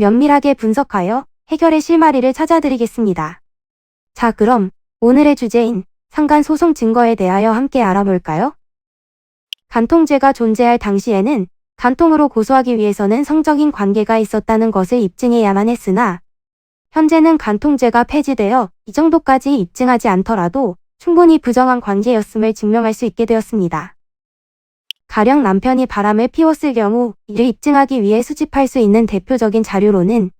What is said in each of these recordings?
면밀하게 분석하여 해결의 실마리를 찾아드리겠습니다. 자, 그럼 오늘의 주제인 상간 소송 증거에 대하여 함께 알아볼까요? 간통죄가 존재할 당시에는 간통으로 고소하기 위해서는 성적인 관계가 있었다는 것을 입증해야만 했으나 현재는 간통죄가 폐지되어 이 정도까지 입증하지 않더라도 충분히 부정한 관계였음을 증명할 수 있게 되었습니다. 가령 남편이 바람을 피웠을 경우 이를 입증하기 위해 수집할 수 있는 대표적인 자료로는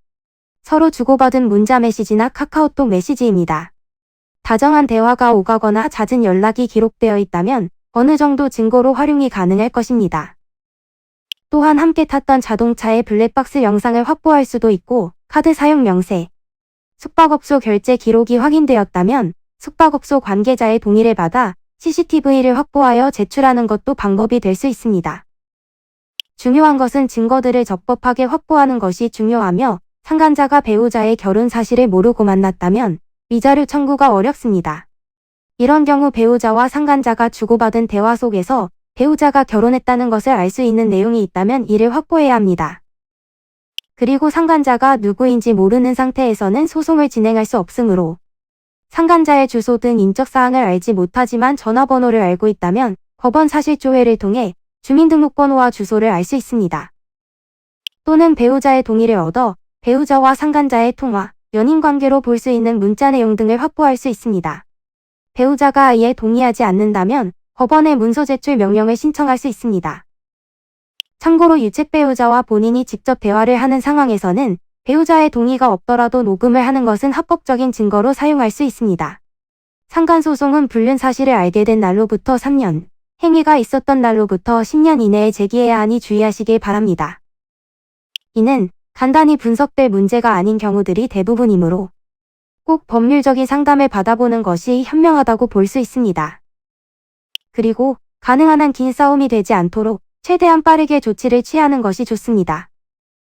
서로 주고받은 문자 메시지나 카카오톡 메시지입니다. 다정한 대화가 오가거나 잦은 연락이 기록되어 있다면 어느 정도 증거로 활용이 가능할 것입니다. 또한 함께 탔던 자동차의 블랙박스 영상을 확보할 수도 있고 카드 사용 명세, 숙박업소 결제 기록이 확인되었다면 숙박업소 관계자의 동의를 받아 CCTV를 확보하여 제출하는 것도 방법이 될 수 있습니다. 중요한 것은 증거들을 적법하게 확보하는 것이 중요하며 상간자가 배우자의 결혼 사실을 모르고 만났다면 위자료 청구가 어렵습니다. 이런 경우 배우자와 상간자가 주고받은 대화 속에서 배우자가 결혼했다는 것을 알 수 있는 내용이 있다면 이를 확보해야 합니다. 그리고 상간자가 누구인지 모르는 상태에서는 소송을 진행할 수 없으므로 상간자의 주소 등 인적사항을 알지 못하지만 전화번호를 알고 있다면 법원 사실조회를 통해 주민등록번호와 주소를 알 수 있습니다. 또는 배우자의 동의를 얻어 배우자와 상간자의 통화, 연인관계로 볼 수 있는 문자 내용 등을 확보할 수 있습니다. 배우자가 아예 동의하지 않는다면 법원에 문서 제출 명령을 신청할 수 있습니다. 참고로 유책 배우자와 본인이 직접 대화를 하는 상황에서는 배우자의 동의가 없더라도 녹음을 하는 것은 합법적인 증거로 사용할 수 있습니다. 상간소송은 불륜 사실을 알게 된 날로부터 3년, 행위가 있었던 날로부터 10년 이내에 제기해야 하니 주의하시길 바랍니다. 이는 간단히 분석될 문제가 아닌 경우들이 대부분이므로 꼭 법률적인 상담을 받아보는 것이 현명하다고 볼 수 있습니다. 그리고 가능한 한 긴 싸움이 되지 않도록 최대한 빠르게 조치를 취하는 것이 좋습니다.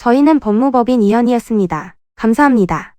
저희는 법무법인 이현이었습니다. 감사합니다.